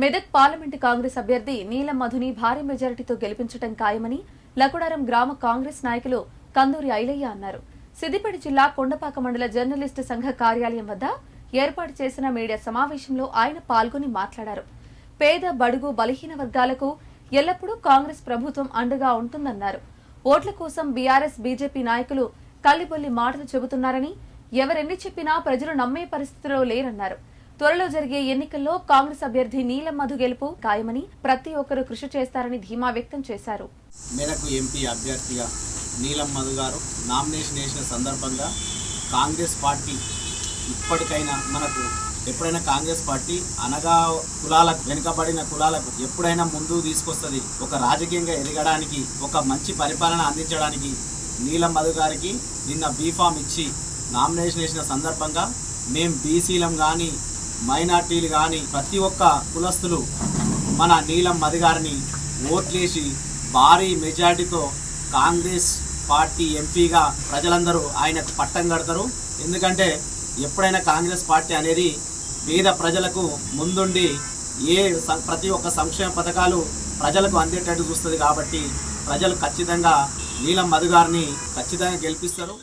Medak parliament Congress అభ్యర్థి నీలం మధుని భారీ మెజారిటీతో గెలిపించడం ఖాయమని లకుడారం గ్రామ కాంగ్రెస్ నాయకులు కందూరి ఐలయ్య అన్నారు. సిద్దిపేట జిల్లా కొండపాక మండల జర్నలిస్టు సంఘ కార్యాలయం వద్ద ఏర్పాటు చేసిన మీడియా సమావేశంలో ఆయన పాల్గొని మాట్లాడారు. పేద బడుగు బలహీన వర్గాలకు ఎల్లప్పుడూ కాంగ్రెస్ ప్రభుత్వం అండగా ఉంటుందన్నారు. ఓట్ల కోసం బీఆర్ఎస్ బీజేపీ నాయకులు కల్లిబొల్లి మాటలు చెబుతున్నారని ఎవరెన్ని చెప్పినా ప్రజలు నమ్మే పరిస్థితిలో లేరన్నారు. త్వరలో జరిగే ఎన్నికల్లో కాంగ్రెస్ అభ్యర్థి నీలం మధు గెలుపు ఖాయమని ప్రతి ఒక్కరూ కృషి చేస్తారని ధీమా వ్యక్తం చేశారు. మేరకు ఎంపీ అభ్యర్థిగా నీలం మధు గారు నామినేషన్ వేసిన సందర్భంగా కాంగ్రెస్ పార్టీ ఇప్పటికైనా మనకు ఎప్పుడైనా కాంగ్రెస్ పార్టీ అనగా కులాలకు వెనుకబడిన కులాలకు ఎప్పుడైనా ముందు తీసుకొస్తుంది. ఒక రాజకీయంగా ఎదగడానికి ఒక మంచి పరిపాలన అందించడానికి నీలం మధు గారికి నిన్న బీఫామ్ ఇచ్చి నామినేషన్ వేసిన సందర్భంగా మేం బీసీలం కానీ మైనార్టీలు కానీ ప్రతి ఒక్క కులస్తులు మన నీలం మధిగారిని ఓట్లేసి భారీ మెజార్టీతో కాంగ్రెస్ పార్టీ ఎంపీగా ప్రజలందరూ ఆయనకు పట్టం కడతారు. ఎందుకంటే ఎప్పుడైనా కాంగ్రెస్ పార్టీ అనేది పేద ప్రజలకు ముందుండి ఏ ప్రతి ఒక్క సంక్షేమ పథకాలు ప్రజలకు అందేటట్టు చూస్తుంది కాబట్టి ప్రజలు ఖచ్చితంగా నీలం మధు గారిని ఖచ్చితంగా గెలిపిస్తారు.